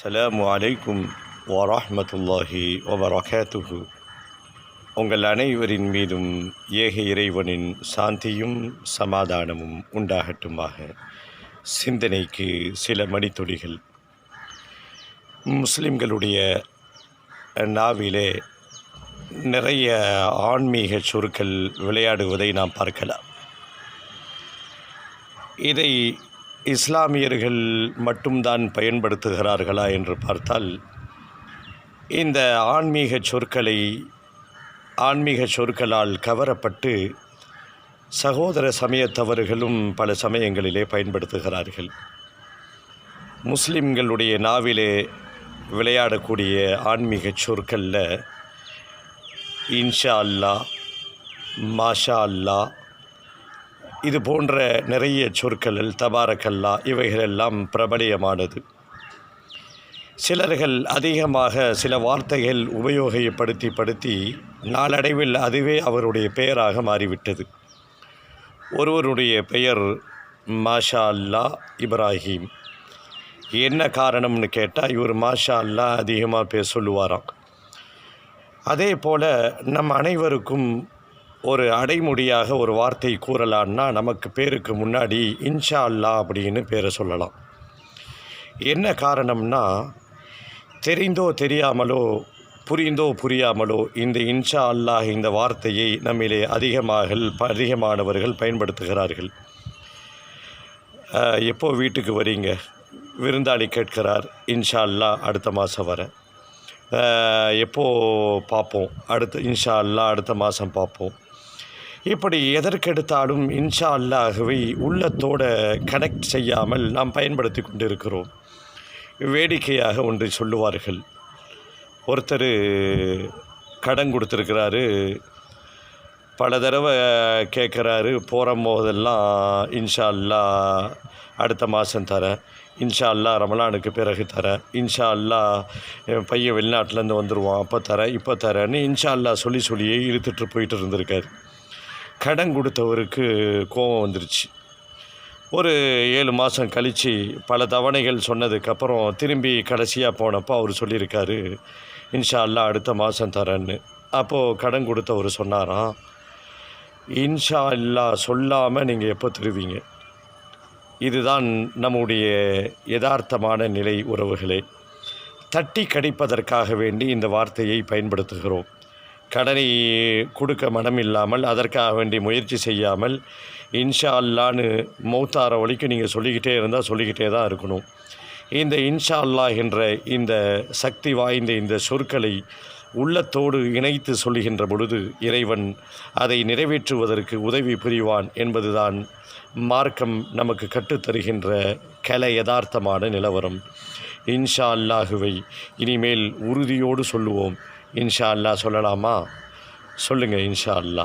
அஸ்ஸலாமு அலைக்கும் வரஹ்மத்துல்லாஹி வபரகாத்துஹு. உங்கள் அனைவரின் மீதும் ஏக இறைவனின் சாந்தியும் சமாதானமும் உண்டாகட்டுமாக. சிந்தனைக்கு சில மணித்துளிகள். முஸ்லிம்களுடைய நாவிலே நிறைய ஆன்மீக சொற்கள் விளையாடுவதை நாம் பார்க்கலாம். இதை இஸ்லாமியர்கள் மட்டும்தான் பயன்படுத்துகிறார்களா என்று பார்த்தால் இந்த ஆன்மீக சொற்களை ஆன்மீக சொற்களால் கவரப்பட்டு சகோதர சமயத்தவர்களும் பல சமயங்களிலே பயன்படுத்துகிறார்கள். முஸ்லிம்களுடைய நாவிலே விளையாடக்கூடிய ஆன்மீக சொற்களில் இன்ஷா அல்லா மாஷா அல்லா இது போன்ற நிறைய சொற்களில் தபாரக்கல்லா இவைகளெல்லாம் பிரபலியமானது. சிலர்கள் அதிகமாக சில வார்த்தைகள் உபயோகப்படுத்தி படுத்தி நாளடைவில் அதுவே அவருடைய பெயராக மாறிவிட்டது. ஒருவருடைய பெயர் மாஷா அல்லா இப்ராஹிம். என்ன காரணம்னு கேட்டால் இவர் மாஷா அல்லா அதிகமாக பேச சொல்லுவாராம். அதே போல் நம் அனைவருக்கும் ஒரு அடைமொழியாக ஒரு வார்த்தை கூறலான்னா நமக்கு பேருக்கு முன்னாடி இன்ஷா அல்லா அப்படின்னு பேரை சொல்லலாம். என்ன காரணம்னா தெரிந்தோ தெரியாமலோ புரிந்தோ புரியாமலோ இந்த இன்ஷா அல்லாஹ் இந்த வார்த்தையை நம்மிலே அதிகமாக அதிகமானவர்கள் பயன்படுத்துகிறார்கள். எப்போ வீட்டுக்கு வரீங்க? விருந்தாளி கேட்கிறார் இன்ஷா அல்லாஹ் அடுத்த மாதம் வர. எப்போது எப்போ பார்ப்போம்? அடுத்த இன்ஷா அல்லாஹ் அடுத்த மாதம் பார்ப்போம். இப்படி எதற்கெடுத்தாலும் இன்ஷா அல்லாகவே உள்ளத்தோட கனெக்ட் செய்யாமல் நாம் பயன்படுத்தி கொண்டிருக்கிறோம். வேடிக்கையாக ஒன்றை சொல்லுவார்கள். ஒருத்தர் கடன் கொடுத்துருக்கிறாரு. பல தடவை கேட்குறாரு போகிற போதெல்லாம் இன்ஷா அல்லா அடுத்த மாதம் தரேன் இன்ஷா அல்லா ரமலானுக்கு பிறகு தரேன் இன்ஷா அல்லா என் பையன் வெளிநாட்டிலேருந்து வந்துடுவான் அப்போ தரேன் இப்போ தரேன்னு இன்ஷா அல்லா சொல்லி சொல்லியே இழுத்துட்டு போயிட்டு இருந்திருக்காரு. கடன் கொடுத்தவருக்கு கோபம் வந்துருச்சு. ஒரு ஏழு மாதம் கழித்து பல தவணைகள் சொன்னதுக்கப்புறம் திரும்பி கடைசியாக போனப்போ அவர் சொல்லியிருக்காரு இன்ஷா அல்லா அடுத்த மாதம் தரேன்னு. அப்போது கடன் கொடுத்தவர் சொன்னாராம் இன்ஷா அல்லா சொல்லாமல் நீங்கள் எப்போ தருவீங்க? இதுதான் நம்முடைய யதார்த்தமான நிலை உறவுகளே. தட்டி கடிப்பதற்காக வேண்டி இந்த வார்த்தையை பயன்படுத்துகிறோம். கடனை கொடுக்க மனம் இல்லாமல் அதற்காக வேண்டி முயற்சி செய்யாமல் இன்ஷா அல்லான்னு மௌத்தார வழிக்கும் நீங்கள் சொல்லிக்கிட்டே இருந்தால் சொல்லிக்கிட்டே தான் இருக்கணும். இந்த இன்ஷா அல்லாஹ் என்ற இந்த சக்தி வாய்ந்த இந்த சொற்களை உள்ளத்தோடு இணைத்து சொல்லுகின்ற பொழுது இறைவன் அதை நிறைவேற்றுவதற்கு உதவி புரிவான் என்பதுதான் மார்க்கம் நமக்கு கற்றுத்தருகின்ற கலை யதார்த்தமான நிலவரம். இன்ஷா அல்லாஹுவை இனிமேல் உறுதியோடு சொல்லுவோம். இன்ஷா அல்லா சொல்லலாமா? சொல்லுங்கள் இன்ஷா அல்லா